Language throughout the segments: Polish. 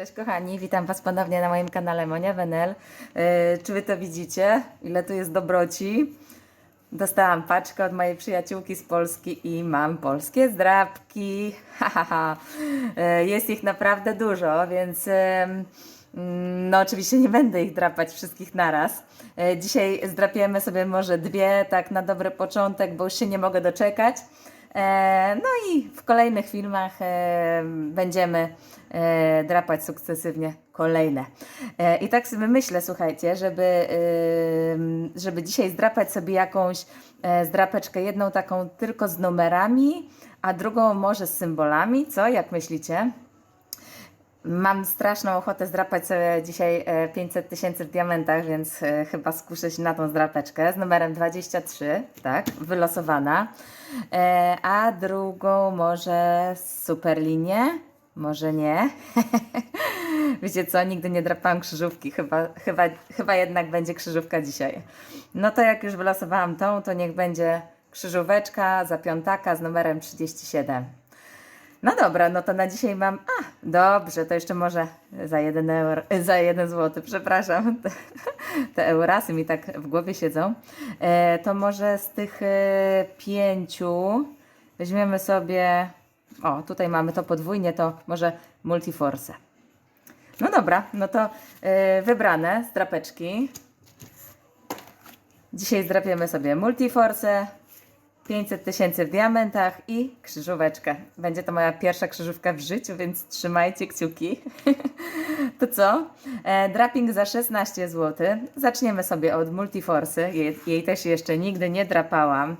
Cześć kochani, witam Was ponownie na moim kanale Monia Wenel. Yy, czy Wy to widzicie? Ile tu jest dobroci? Dostałam paczkę od mojej przyjaciółki z Polski i mam polskie zdrabki. Ha. Yy, Jest ich naprawdę dużo, więc yy, mm, no oczywiście nie będę ich drapać wszystkich naraz. Dzisiaj zdrapiemy sobie może dwie, tak na dobry początek, bo już się nie mogę doczekać. E, No i w kolejnych filmach e, będziemy e, drapać sukcesywnie kolejne. I tak sobie myślę, słuchajcie, żeby, żeby dzisiaj zdrapać sobie jakąś zdrapeczkę, jedną taką tylko z numerami, a drugą może z symbolami. Co, jak myślicie? Mam straszną ochotę zdrapać sobie dzisiaj e, 500 tysięcy w diamentach, więc e, chyba skuszę się na tą zdrapeczkę z numerem 23, tak, wylosowana. E, A drugą może superlinię, może nie. Wiecie co, nigdy nie drapałam krzyżówki, chyba, chyba, chyba jednak będzie krzyżówka dzisiaj. No to jak już wylosowałam tą, to niech będzie krzyżóweczka za piątaka z numerem 37. No dobra, no to na dzisiaj mam. A, dobrze, to jeszcze może za jeden, euro, za jeden złoty, przepraszam. Te, te eurasy mi tak w głowie siedzą. E, to może z tych e, pięciu weźmiemy sobie. O, tutaj mamy to podwójnie, to może multiforce. No dobra, no to e, wybrane z drapeczki. Dzisiaj zdrapiemy sobie multiforce, 500 tysięcy w diamentach i krzyżóweczkę. Będzie to moja pierwsza krzyżówka w życiu, więc trzymajcie kciuki. to co? E, draping za 16 zł. Zaczniemy sobie od multiforsy. Jej, jej też jeszcze nigdy nie drapałam.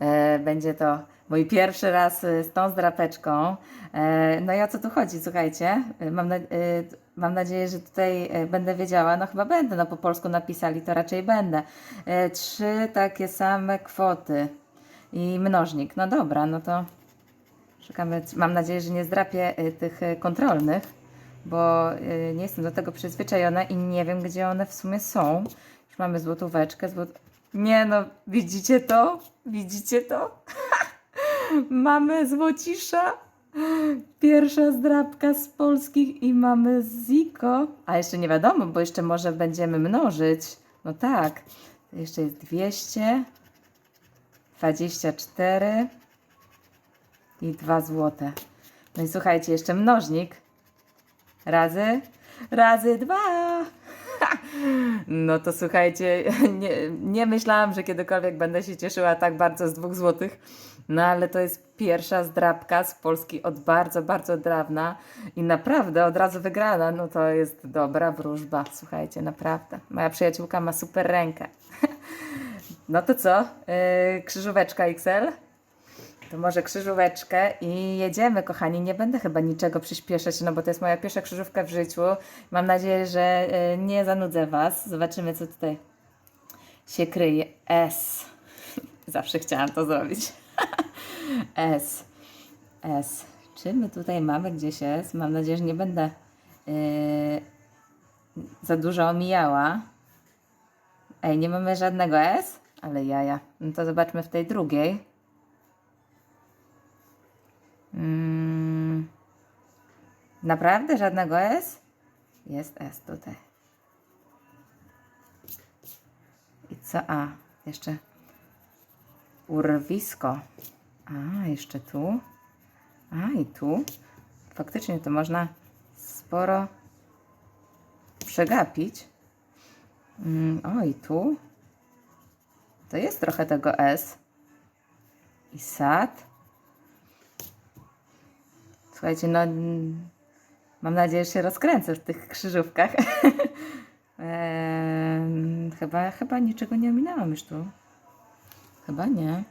E, będzie to mój pierwszy raz e, z tą zdrapeczką. E, no i o co tu chodzi, słuchajcie? E, Mam, na, mam nadzieję, że tutaj e, będę wiedziała. No chyba będę, no po polsku napisali, to raczej będę. E, Trzy takie same kwoty i mnożnik. No dobra, no to szukamy. Mam nadzieję, że nie zdrapię e, tych kontrolnych, bo nie jestem do tego przyzwyczajona i nie wiem, gdzie one w sumie są. Już mamy złotóweczkę. Złot... Nie no, widzicie to? Widzicie to? mamy złocisza. Pierwsza zdrabka z polskich i mamy Ziko. A jeszcze nie wiadomo, bo jeszcze może będziemy mnożyć. No tak. Jeszcze jest 200, 24 i 2 złote. No i słuchajcie, jeszcze mnożnik. Razy, razy dwa. No to słuchajcie, nie, nie myślałam, że kiedykolwiek będę się cieszyła tak bardzo z dwóch złotych. No ale to jest pierwsza zdrabka z Polski od bardzo, bardzo dawna i naprawdę od razu wygrana. No to jest dobra wróżba, słuchajcie, naprawdę. Moja przyjaciółka ma super rękę. No to co? Yy, krzyżóweczka XL? To może krzyżóweczkę i jedziemy, kochani. Nie będę chyba niczego przyspieszać, no bo to jest moja pierwsza krzyżówka w życiu. Mam nadzieję, że y, nie zanudzę Was. Zobaczymy, co tutaj się kryje. S. Zawsze chciałam to zrobić. S. S. Czy my tutaj mamy gdzieś S? Mam nadzieję, że nie będę y, za dużo omijała. Ej, nie mamy żadnego S? Ale jaja. No to zobaczmy w tej drugiej. Mm, naprawdę żadnego S? Jest S tutaj. I co? A, jeszcze urwisko. A, jeszcze tu. A, i tu. Faktycznie to można sporo przegapić. Mm, o, i tu. To jest trochę tego S. I sad. Słuchajcie, no mam nadzieję, że się rozkręcę w tych krzyżówkach. Em, chyba, chyba niczego nie ominęłam już tu. Chyba nie.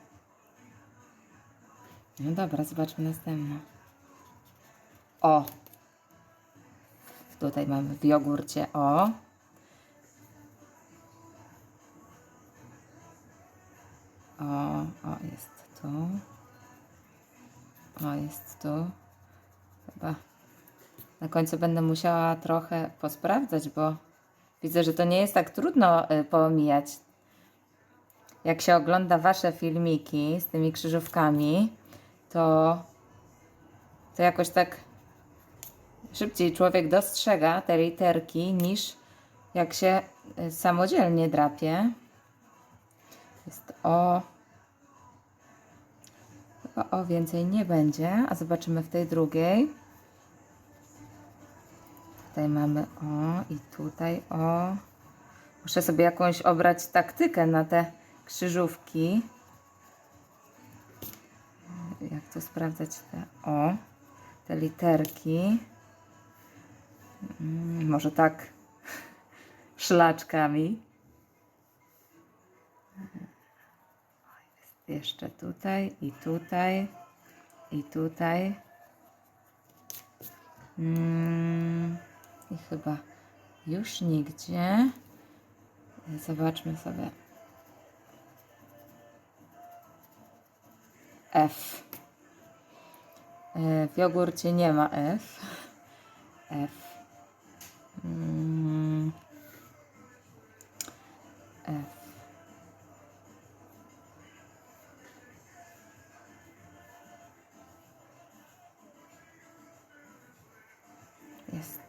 No dobra, zobaczmy następne. O! Tutaj mamy w jogurcie o. O, o, jest tu. O, jest tu. Chyba na końcu będę musiała trochę posprawdzać, bo widzę, że to nie jest tak trudno y, poomijać. Jak się ogląda Wasze filmiki z tymi krzyżówkami, to, to jakoś tak szybciej człowiek dostrzega te literki niż jak się y, samodzielnie drapie. Jest o. Chyba o więcej nie będzie, a zobaczymy w tej drugiej. Tutaj mamy o i tutaj o. Muszę sobie jakąś obrać taktykę na te krzyżówki. Jak to sprawdzać te o, te literki. Mm, Może tak szlaczkami. Jeszcze tutaj i tutaj i tutaj. Mm, I chyba już nigdzie. Zobaczmy sobie. F. E, W jogurcie nie ma F. F. Mm. F. Jest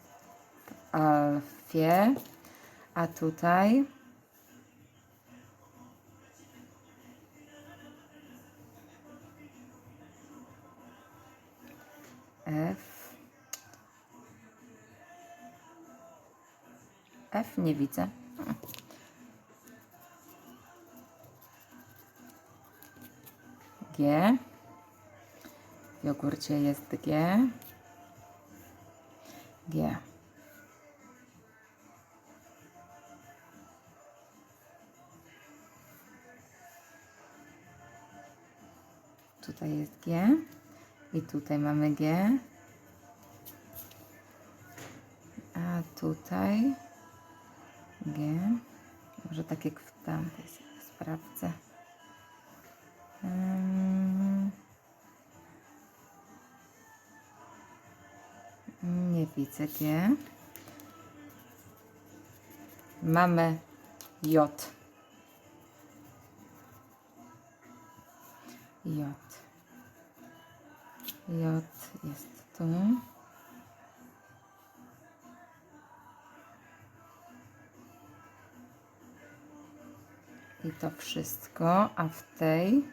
w alfie, a tutaj nie widzę. G. W jogurcie jest G. G. Tutaj jest G. I tutaj mamy G. A tutaj G. Może tak jak w tamtej sprawdzę. Mm. Nie widzę G. Mamy J. J. J jest tu. I to wszystko, a w tej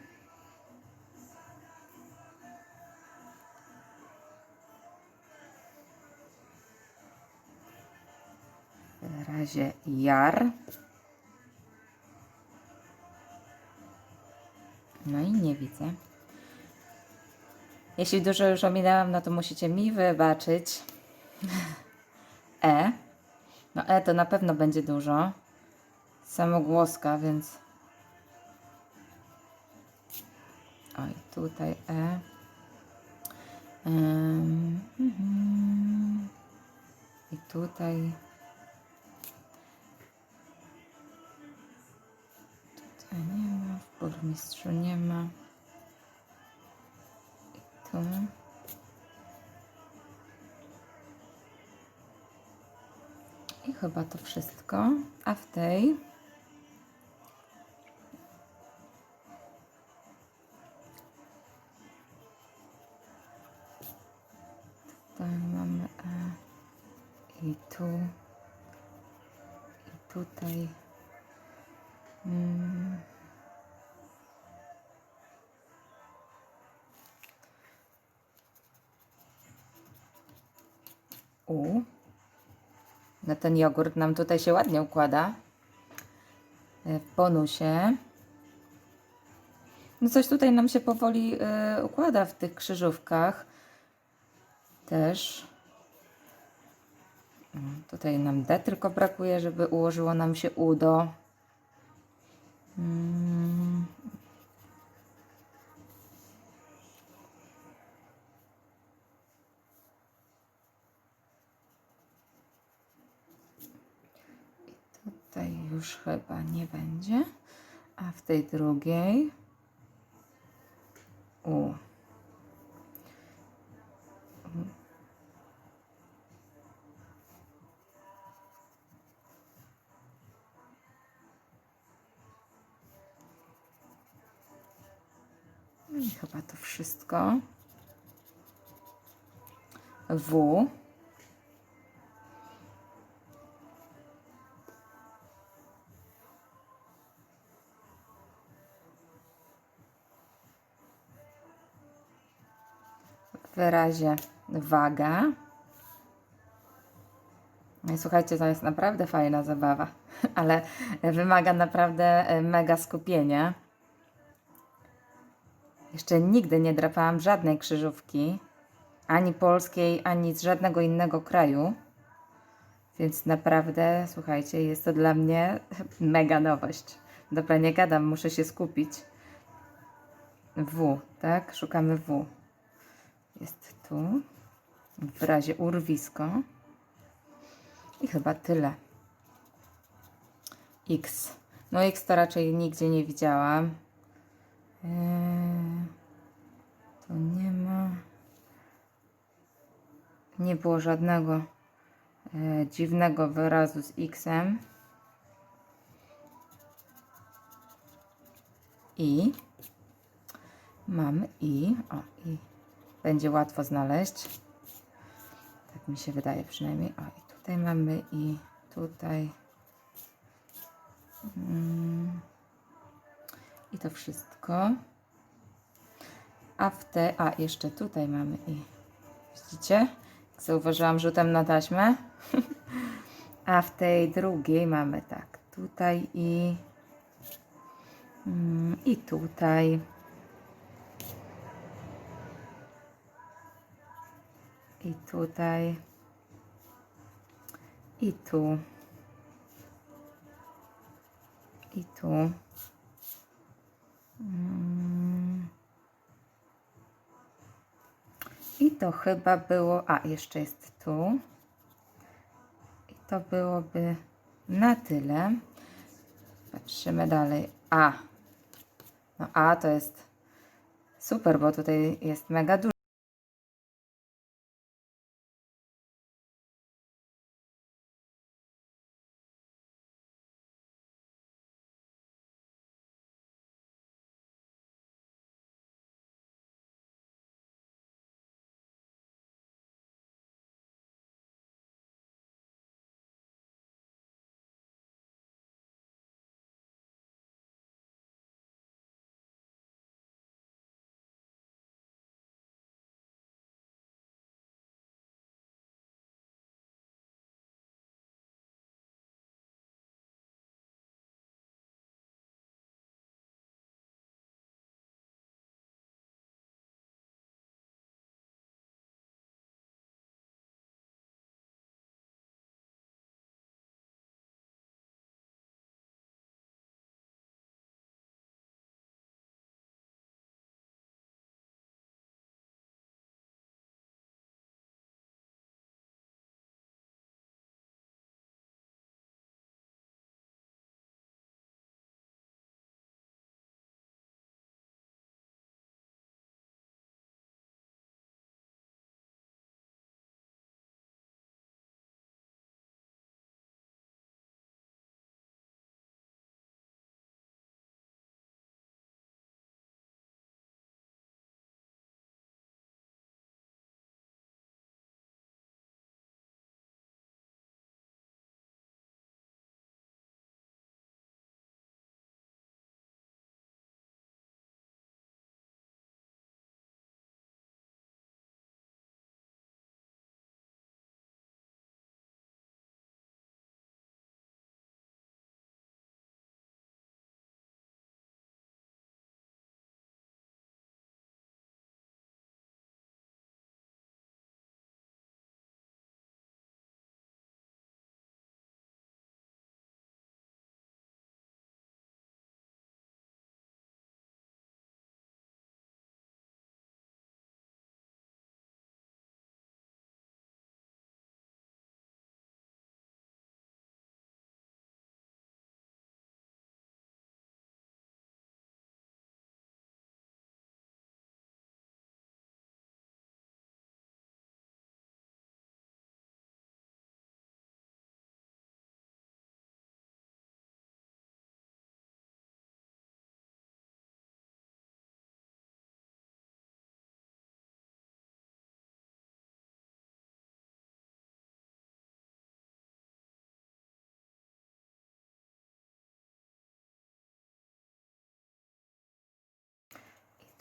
razie jar. No i nie widzę. Jeśli dużo już ominęłam, no to musicie mi wybaczyć. E. No E to na pewno będzie dużo. Samogłoska, więc... tutaj E. Mhm. I tutaj... Tutaj nie ma, w burmistrzu nie ma. I tu. I chyba to wszystko. A w tej tu i tutaj mm. U. No ten jogurt nam tutaj się ładnie układa. E, W bonusie. No coś tutaj nam się powoli y, układa w tych krzyżówkach. Też. Tutaj nam D tylko brakuje, żeby ułożyło nam się udo. Mm. Tutaj już chyba nie będzie. A w tej drugiej U. wszystko. W. W wyrazie waga. No słuchajcie, to jest naprawdę fajna zabawa, ale wymaga naprawdę e, mega skupienia. Jeszcze nigdy nie drapałam żadnej krzyżówki, ani polskiej, ani z żadnego innego kraju. Więc naprawdę, słuchajcie, jest to dla mnie mega nowość. Dobra, nie gadam, muszę się skupić. W, tak? Szukamy W. Jest tu. W razie urwisko. I chyba tyle. X. No X to raczej nigdzie nie widziałam. Eee, tu nie ma. Nie było żadnego e, dziwnego wyrazu z X-em. I mamy i. O, i będzie łatwo znaleźć. Tak mi się wydaje przynajmniej. O, i tutaj mamy i tutaj. Mm. I to wszystko. A w te, a jeszcze tutaj mamy i. Widzicie? Zauważyłam rzutem na taśmę. a w tej drugiej mamy tak. Tutaj i. Mm, I tutaj. I tutaj. I tu. I tu. I to chyba było. A, jeszcze jest tu. I to byłoby na tyle. Patrzymy dalej. A. No A to jest super, bo tutaj jest mega dużo.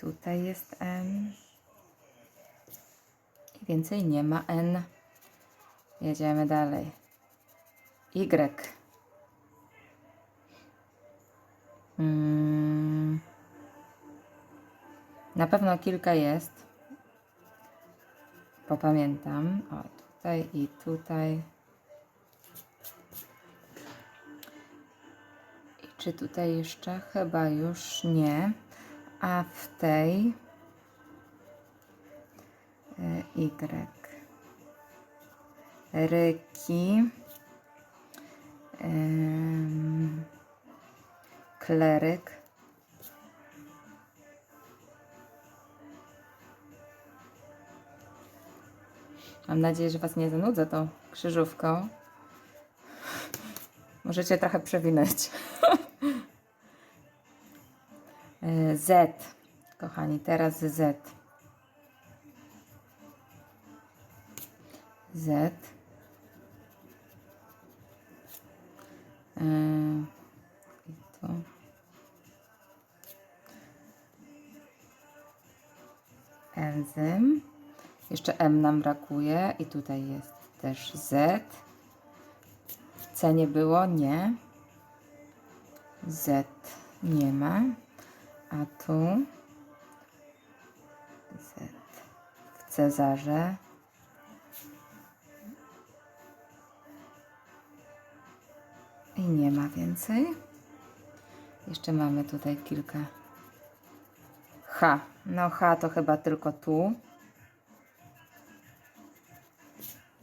Tutaj jest M. Więcej nie ma N. Jedziemy dalej. Y. Mm. Na pewno kilka jest. Popamiętam. O, tutaj i tutaj. I czy tutaj jeszcze? Chyba już nie. A w tej e, Y. Ryki. Kleryk. Mam nadzieję, że Was nie zanudzę tą krzyżówką. Możecie trochę przewinąć. Z. Kochani, teraz Z. Z. E, I tu. Enzym. Jeszcze M nam brakuje i tutaj jest też Z. C nie było? Nie. Z nie ma. A tu w Cezarze. I nie ma więcej. Jeszcze mamy tutaj kilka. H. No H to chyba tylko tu.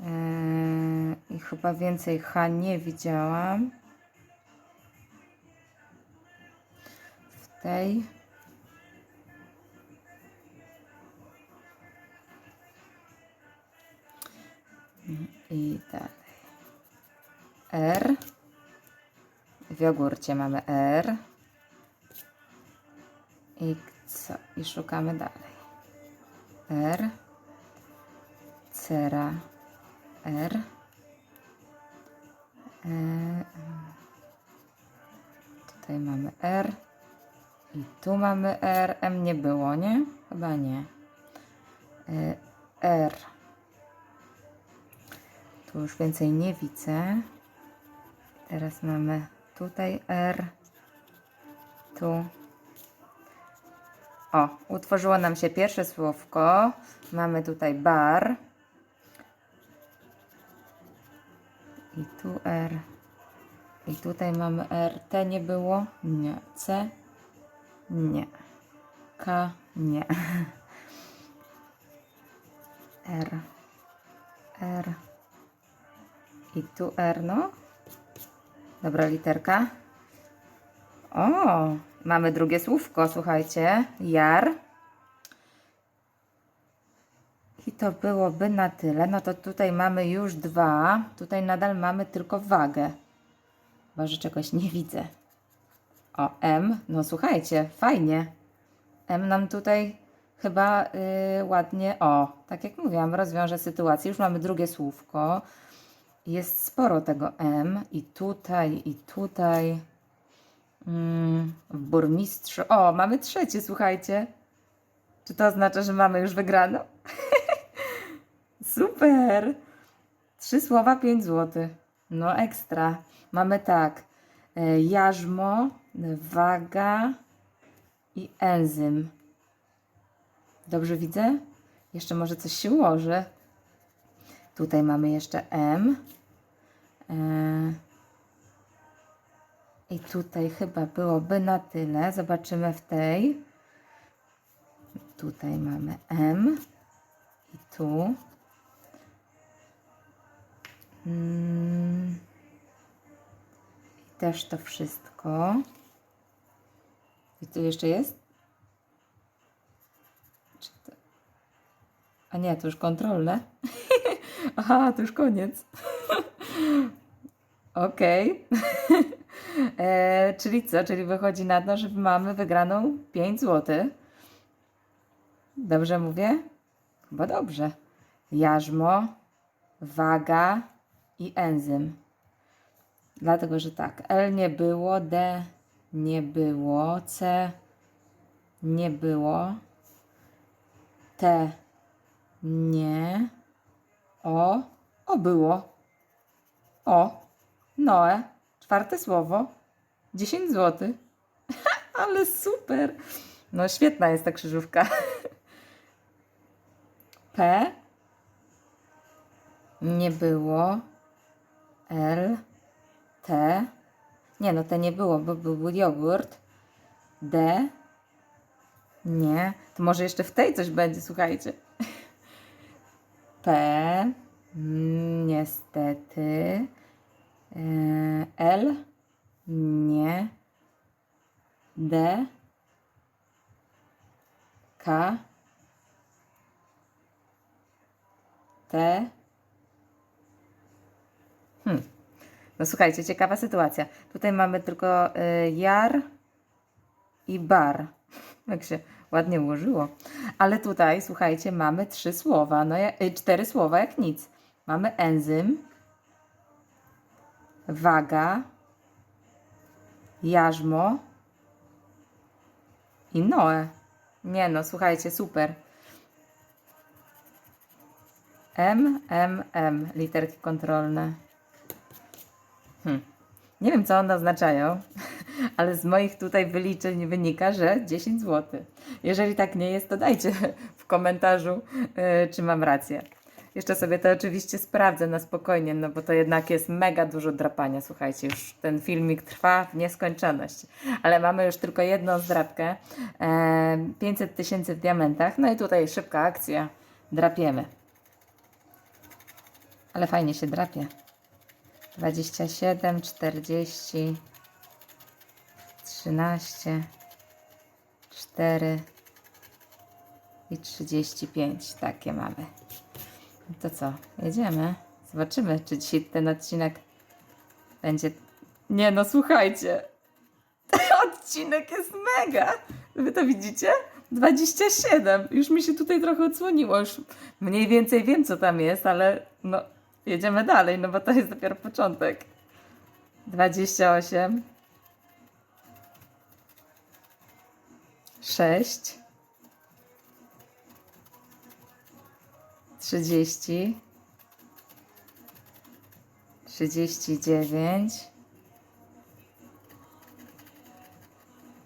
Eee, I chyba więcej H nie widziałam. W tej. I dalej. R. W jogurcie mamy R. I co? I szukamy dalej. R. Cera. R. E, tutaj mamy R. I tu mamy R. M nie było, nie? Chyba nie. E, R. Tu już więcej nie widzę. Teraz mamy tutaj R. Tu. O, utworzyło nam się pierwsze słówko. Mamy tutaj bar. I tu R. I tutaj mamy R. T nie było? Nie. C? Nie. K? Nie. R. R. I tu R, no. Dobra literka. O, mamy drugie słówko, słuchajcie. Jar. I to byłoby na tyle. No to tutaj mamy już dwa. Tutaj nadal mamy tylko wagę. Chyba, że czegoś nie widzę. O, M. No słuchajcie, fajnie. M nam tutaj chyba y, ładnie, o, tak jak mówiłam, rozwiąże sytuację. Już mamy drugie słówko. Jest sporo tego M i tutaj, i tutaj. Mm, w burmistrzu. O, mamy trzecie, słuchajcie. Czy to oznacza, że mamy już wygraną? Super! Trzy słowa, pięć złotych. No ekstra. Mamy tak. e, Jarzmo, waga i enzym. Dobrze widzę? Jeszcze może coś się ułoży. Tutaj mamy jeszcze M. E, I tutaj chyba byłoby na tyle. Zobaczymy w tej. Tutaj mamy M. I tu. Mm. I też to wszystko. I tu jeszcze jest? A nie, to już kontrolne. Aha, to już koniec. Okej. E, czyli co? Czyli wychodzi na to, że mamy wygraną 5 zł. Dobrze mówię? Chyba dobrze. Jarzmo, waga i enzym. Dlatego, że tak, L nie było, D nie było, C nie było, T Nie. O. O było. O. Noe. Czwarte słowo. 10 zł. Ale super. No świetna jest ta krzyżówka. P. Nie było. L. T. Nie, no T nie było, bo był jogurt. D. Nie. To może jeszcze w tej coś będzie, słuchajcie. P. Mm, Niestety. L. Nie. D. K. T. Hmm. No słuchajcie, ciekawa sytuacja. Tutaj mamy tylko y, jar i bar. Jak się ładnie ułożyło. Ale tutaj, słuchajcie, mamy trzy słowa, no y, cztery słowa jak nic. Mamy enzym, waga, jarzmo i noe. Nie no, słuchajcie, super. M, M, M, literki kontrolne. Hmm. Nie wiem, co one oznaczają, ale z moich tutaj wyliczeń wynika, że 10 zł. Jeżeli tak nie jest, to dajcie w komentarzu, yy, czy mam rację. Jeszcze sobie to oczywiście sprawdzę na spokojnie, no bo to jednak jest mega dużo drapania. Słuchajcie, już ten filmik trwa w nieskończoność. Ale mamy już tylko jedną zdrapkę. E, 500 tysięcy w diamentach. No i tutaj szybka akcja. Drapiemy. Ale fajnie się drapie. 27, 40, 13, 4 i 35. Takie mamy. To co? Jedziemy. Zobaczymy, czy dzisiaj ten odcinek będzie. Nie no, słuchajcie. Odcinek jest mega. Wy to widzicie? 27. Już mi się tutaj trochę odsłoniło. Już mniej więcej wiem, co tam jest, ale no, jedziemy dalej, no bo to jest dopiero początek. 28. 6. 30. 39.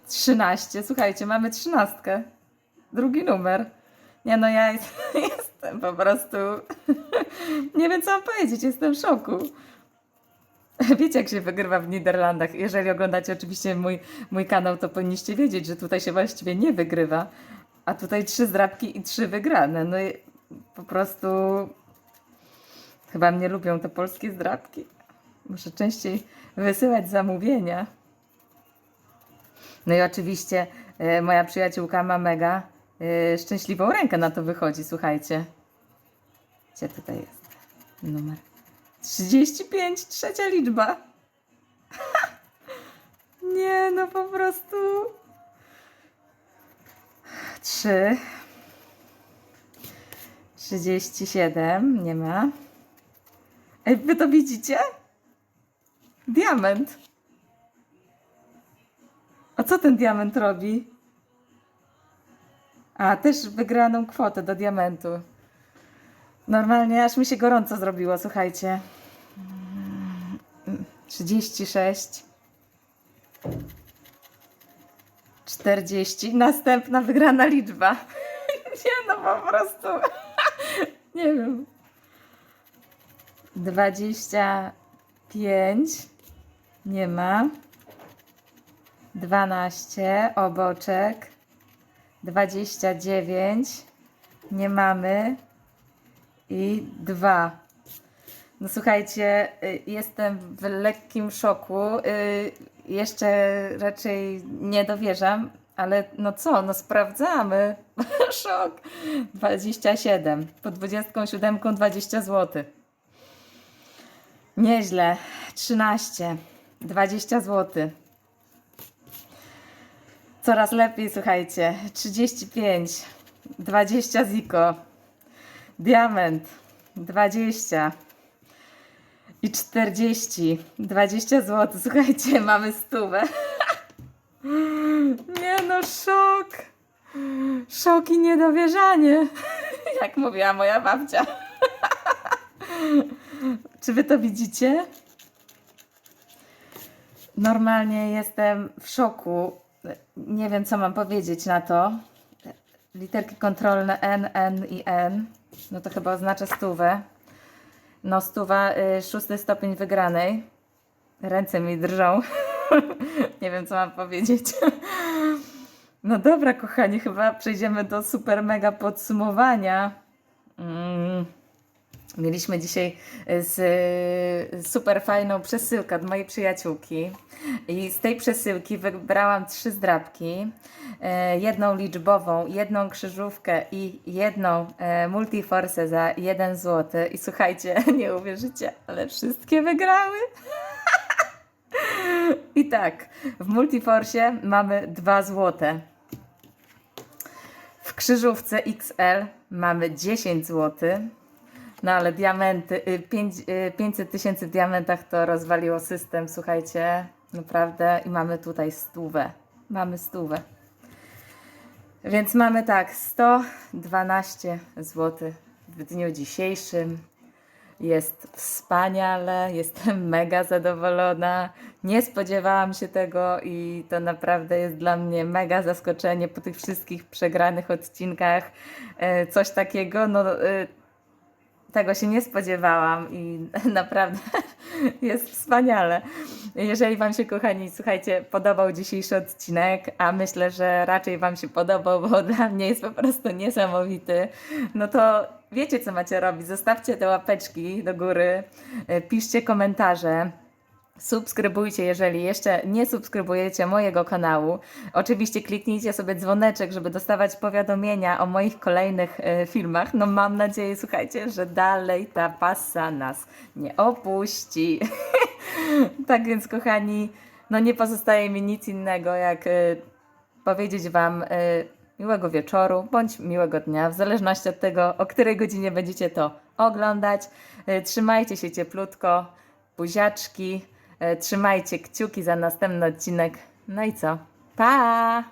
13. Słuchajcie, mamy trzynastkę. Drugi numer. Nie no, ja jest, jestem po prostu. Nie wiem, co mam powiedzieć, jestem w szoku. Wiecie, jak się wygrywa w Niderlandach. Jeżeli oglądacie oczywiście mój, mój kanał, to powinniście wiedzieć, że tutaj się właściwie nie wygrywa. A tutaj trzy zdrabki i trzy wygrane. No po prostu chyba mnie lubią te polskie zdrabki. Muszę częściej wysyłać zamówienia. No i oczywiście e, moja przyjaciółka ma mega e, szczęśliwą rękę na to wychodzi, słuchajcie. Gdzie tutaj jest numer? 35, trzecia liczba. Nie, no po prostu. 3. 37, nie ma. Ej, wy to widzicie? Diament. A co ten diament robi? A, też wygraną kwotę do diamentu. Normalnie aż mi się gorąco zrobiło, słuchajcie. Mm, 36. 40. Następna wygrana liczba. Nie no, po prostu. 25. Nie ma. 12. Oboczek. 29. Nie mamy. I 2. No słuchajcie, y, jestem w lekkim szoku. Y, Jeszcze raczej nie dowierzam, ale no co, no sprawdzamy. Szok. 27. Po 27 20 zł. Nieźle. 13. 20 zł. Coraz lepiej, słuchajcie. 35. 20 ziko. Diament. 20 i 40. 20 zł. Słuchajcie, mamy stówę. Nie no, szok. Szok i niedowierzanie. jak mówiła moja babcia. Czy wy to widzicie? Normalnie jestem w szoku. Nie wiem, co mam powiedzieć na to. Literki kontrolne N, N i N. No to chyba oznacza stówę. No stuwa, y, szósty stopień wygranej. Ręce mi drżą. Nie wiem, co mam powiedzieć. No dobra, kochani, chyba przejdziemy do super mega podsumowania. Mm. Mieliśmy dzisiaj z, y, super fajną przesyłkę od mojej przyjaciółki i z tej przesyłki wybrałam trzy zdrabki. E, Jedną liczbową, jedną krzyżówkę i jedną e, multiforce za 1 zł. I słuchajcie, nie uwierzycie, ale wszystkie wygrały. I tak, w multiforcie mamy 2 złote. W krzyżówce XL mamy 10 zł. No ale diamenty, y, pięć, y, 500 tysięcy diamentach to rozwaliło system, słuchajcie, naprawdę. I mamy tutaj stówę. Mamy stówę. Więc mamy tak, 112 zł w dniu dzisiejszym. Jest wspaniale, jestem mega zadowolona. Nie spodziewałam się tego i to naprawdę jest dla mnie mega zaskoczenie po tych wszystkich przegranych odcinkach. E, Coś takiego, no e, tego się nie spodziewałam i naprawdę jest wspaniale. Jeżeli Wam się, kochani, słuchajcie, podobał dzisiejszy odcinek, a myślę, że raczej Wam się podobał, bo dla mnie jest po prostu niesamowity, no to wiecie, co macie robić. Zostawcie te łapeczki do góry, e, piszcie komentarze. Subskrybujcie, jeżeli jeszcze nie subskrybujecie mojego kanału. Oczywiście kliknijcie sobie dzwoneczek, żeby dostawać powiadomienia o moich kolejnych e, filmach. No mam nadzieję, słuchajcie, że dalej ta pasa nas nie opuści. tak więc, kochani, no nie pozostaje mi nic innego, jak e, powiedzieć Wam e, miłego wieczoru bądź miłego dnia, w zależności od tego, o której godzinie będziecie to oglądać. Trzymajcie się cieplutko, buziaczki, trzymajcie kciuki za następny odcinek. No i co? Pa!